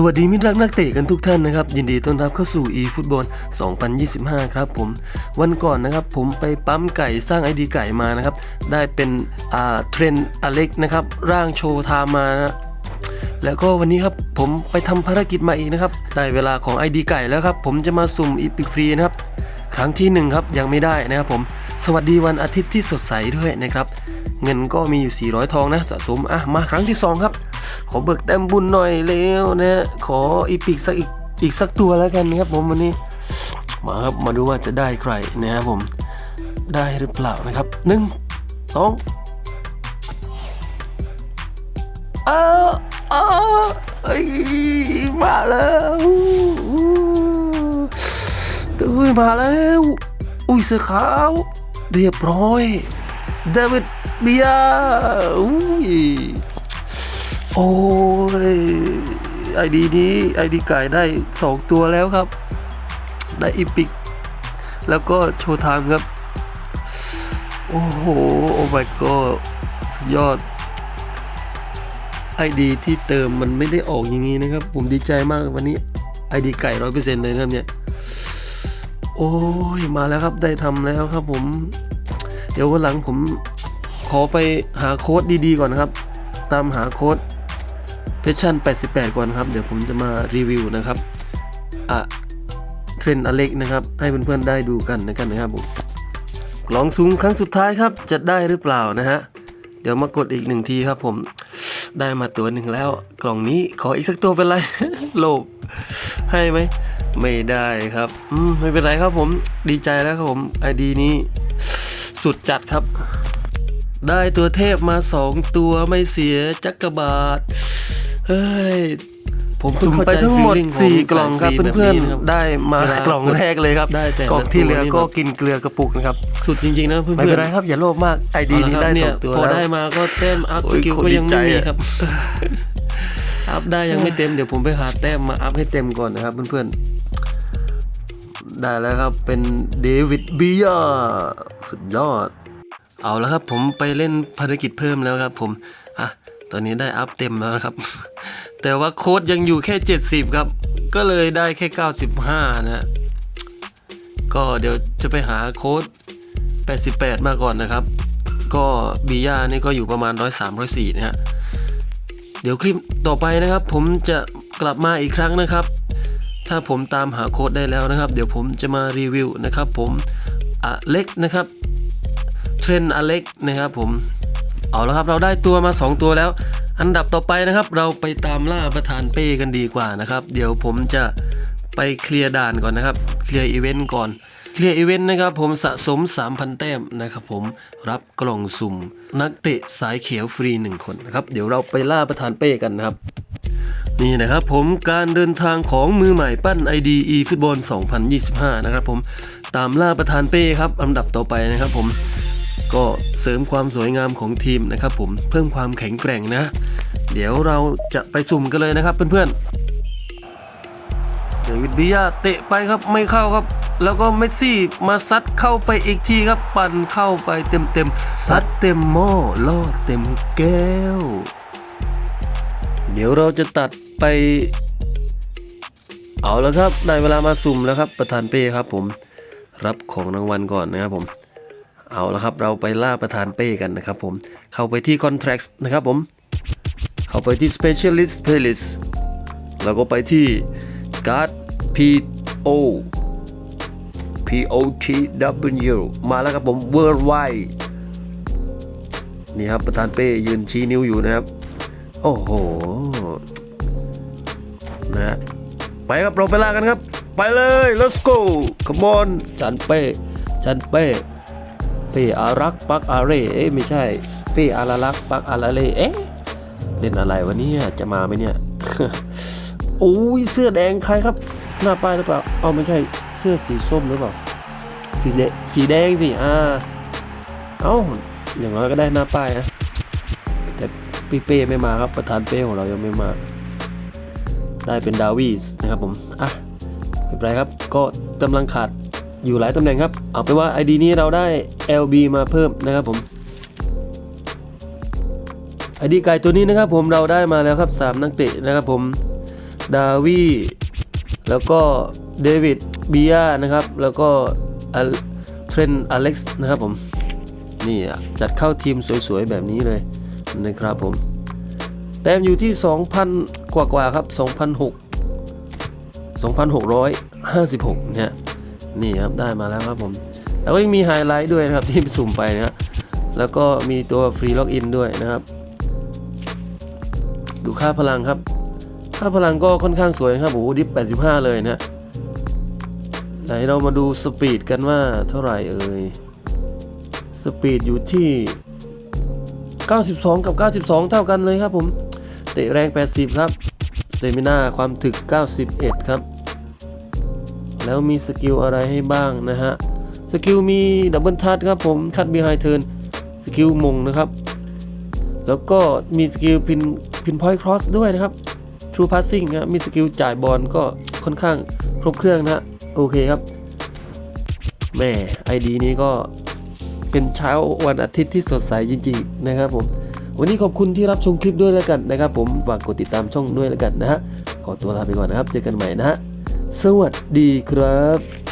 สวัสดีมิตรรักนักเตะกันทุกท่านนะครับ ยินดีต้อนรับเข้าสู่ e ฟุตบอล2025 ครับผม วันก่อนนะครับผมไปปั๊มไก่สร้างไอดีไก่มานะครับ ได้เป็นเทรนอเล็กนะครับ ร่างโชว์ทม์มานะแล้วก็วันนี้ครับผมไปทำภารกิจมาอีกนะครับ ได้เวลาของ ID ไก่แล้วครับ ผมจะมาสุ่มอีพิกฟรีนะครับ ครั้งที่หนึ่งครับยังไม่ได้นะครับผม สวัสดีวันอาทิตย์ที่สดใสด้วยนะครับ เงินก็มีอยู่ 400 ทองนะสะสมอะมาครั้งที่ 2 ครับ ขอเบิกแต้มบุญหน่อยเร็วนะขออีพิกสักอีกอีกสักตัวแล้วกันนะครับผมวันนี้มาครับมาดูว่าจะได้ใครนะครับผมได้หรือเปล่านะครับหนึ่งสองอ้าวอ้าวเอ้ยมาแล้วอุ้ยมาแล้ว อุ้ยเสือขาวเรียบร้อย เดวิดเบียร์อุ้ยโอ้ยไอดีนี้ไอดีไก่ได้ 2 ตัวแล้วครับ ได้อีพิก แล้วก็โชว์ไทม์ครับ โอ้โห โอ้ my god สุดยอดไอดีที่เติมมันไม่ได้ออกอย่างนี้นะครับ ผมดีใจมากวันนี้ไอดีไก่ร้อยเปอร์เซ็นต์เลยนะครับเนี่ย โอ้ย มาแล้วครับได้ทำแล้วครับผม ดี๋ยววันหลังผมขอไปหาโค้ดดีๆก่อนนะครับ ตามหาโค้ดเพชชั่น 88 ก่อนครับ เดี๋ยวผมจะมารีวิวนะครับอะเทรนอเล็กนะครับ ให้เพื่อนๆได้ดูกันนะครับนะครับผมลองซูมครั้งสุดท้ายครับ จะได้หรือเปล่านะฮะ เดี๋ยวมากดอีกหนึ่งทีครับผมได้มาตัวหนึ่งแล้ว กล่องนี้ขออีกสักตัวเป็นไร โลภให้ไหม ไม่ได้ครับ อืม ไม่เป็นไรครับผม ดีใจแล้วครับผมไอดีนี้ สุดจัดครับ ได้ตัวเทพมาสองตัวไม่เสียจักรบาท เฮ้ย ผมสุ่มไปทั้งหมด 4 กล่องครับเพื่อนๆ ได้มากล่องแรกเลยครับได้แต่กล่องที่เหลือละตัวนี่ก็แบบกินเกลือกระปุกนะครับ สุดจริงๆนะเพื่อนๆ ไม่เป็นไรครับอย่าโลภมากไอดีนี้ได้สเนี่อยงตัวพอแล้วได้มาก็แต้มอัพโอ้สยกิลคนก็ดียังใจไม่มีอะครับอัพได้ยังไม่เต็มเดี๋ยวผมไปหาแต้มมาอัพให้เต็มเต็มก่อนนะครับเพื่อนๆ ได้แล้วครับเป็นเดวิดเบียร์สุดยอด เอาแล้วครับผมไปเล่นภารกิจเพิ่มแล้วครับผมอะตอนนี้ได้อัพเต็มแล้วนะครับ แต่ว่าโค้ดยังอยู่แค่ 70 ครับ ก็เลยได้แค่ 95 นะฮะก็เดี๋ยวจะไปหาโค้ด 88 มาก่อนนะครับ ก็บีย่านี่ก็อยู่ประมาณ 103 104นะฮะเดี๋ยวคลิปต่อไปนะครับ ผมจะกลับมาอีกครั้งนะครับ ถ้าผมตามหาโค้ดได้แล้วนะครับ เดี๋ยวผมจะมารีวิวนะครับ ผมอเล็กนะครับเทรนอเล็กนะครับผมเอาละครับเราได้ตัวมา 2 ตัวแล้ว อันดับต่อไปนะครับ เราไปตามล่าประธานเป้กันดีกว่านะครับ เดี๋ยวผมจะไปเคลียร์ด่านก่อนนะครับเคลียร์อีเวนต์ก่อนเคลียร์อีเวนต์นะครับผมสะสม 3,000 แต้มนะครับผมรับกล่องสุ่ม นักเตะสายเขียวฟรี 1 คนนะครับ เดี๋ยวเราไปล่าประธานเป้กันนะครับ นี่นะครับผมการเดินทางของมือใหม่ปั้น ID e ฟุตบอล 2025 นะครับผมตามล่าประธานเป้ครับลำดับต่อไปนะครับผมก็เสริมความสวยงามของทีมนะครับผมเพิ่มความแข็งแกร่งนะ เดี๋ยวเราจะไปสุ่มกันเลยนะครับเพื่อนๆเดวิดบิยาเตะไปครับไม่เข้าครับ แล้วก็เมสซี่มาซัดเข้าไปอีกทีครับปั่นเข้าไปเต็มๆซัดเต็มหม้อลอดเต็มแก้ว เดี๋ยวเราจะตัดไป เอาแล้วครับได้เวลามาสุ่มแล้วครับ ประธานเป้ครับ ผมรับของรางวัลก่อนนะครับผม เอาแล้วครับ เราไปล่าประธานเป้กันนะครับ ผมเข้าไปที่ contracts นะครับผม เข้าไปที่ specialist playlist แล้วก็ไปที่ card p o p o t w มาแล้วครับผม worldwide นี่ครับประธานเป้ยืนชี้นิ้วอยู่นะครับ โอ้โหนะไปครับเราไปล่ากันครับ ไปเลย let's go come on จันเป้จันเป้เป้อารักปักอาเร่เอ๊ะไม่ใช่เป้อารารักปักอาราเร่เอ๊ะเล่นอะไรวะเนี่ยจะมาไหมเนี่ยโอ้ยเสื้อแดงใครครับ หน้าป้ายหรือเปล่าเอาไม่ใช่เสื้อสีส้มหรือเปล่าสีแดงสีแดงสิอ่าเอ้าอย่างน้อยก็ได้หน้าป้ายนะ พี่เป้ไม่มาครับประธานเป้ของเรายังไม่มา ได้เป็นดาวิสนะครับผมอะไม่เป็นไรครับ ก็กำลังขาดอยู่หลายตำแหน่งครับ เอาไปว่า ID นี้เราได้ LB มาเพิ่มนะครับผม ID ไก่ตัวนี้นะครับผมเราได้มาแล้วครับ 3 นักเตะนะครับผมดาวีแล้วก็เดวิดบียานะครับ แล้วก็เทรนอเล็กซ์นะครับผม นี่จัดเข้าทีมสวยๆ แบบนี้เลย นะครับผม แต้มอยู่ที่ 2,000 กว่ากว่าครับ2,600 2,656 เนี่ย นี่ครับได้มาแล้วครับผม แล้วก็ยังมีไฮไลท์ด้วยนะครับที่สุ่มไปนะแล้วก็มีตัวฟรีล็อกอินด้วยนะครับ ดูค่าพลังครับ ค่าพลังก็ค่อนข้างสวยนะครับโอ้โหดิฟ 85 เลยนะไหนเรามาดูสปีดกันว่าเท่าไหร่เอ่ย สปีดอยู่ที่ 92 กับ 92 เท่ากันเลยครับผม เตะแรง 80 ครับสเตมิน่าความถึก 91 ครับ แล้วมีสกิลอะไรให้บ้างนะฮะ สกิลมีดับเบิลทัชครับผม คัดบีไฮเทิร์น สกิลมงนะครับ แล้วก็มีสกิลพินพินพอยต์ครอสด้วยนะครับ True Passing ครับมีสกิลจ่ายบอลก็ค่อนข้างครบเครื่องนะโอเคครับแม่ไอดีนี้ก็ เป็นเช้าวันอาทิตย์ที่สดใสจริงๆนะครับผมวันนี้ขอบคุณที่รับชมคลิปด้วยแล้วกันนะครับ ผมฝากกดติดตามช่องด้วยแล้วกันนะฮะขอตัวลาไปก่อนนะครับ เจอกันใหม่นะฮะสวัสดีครับ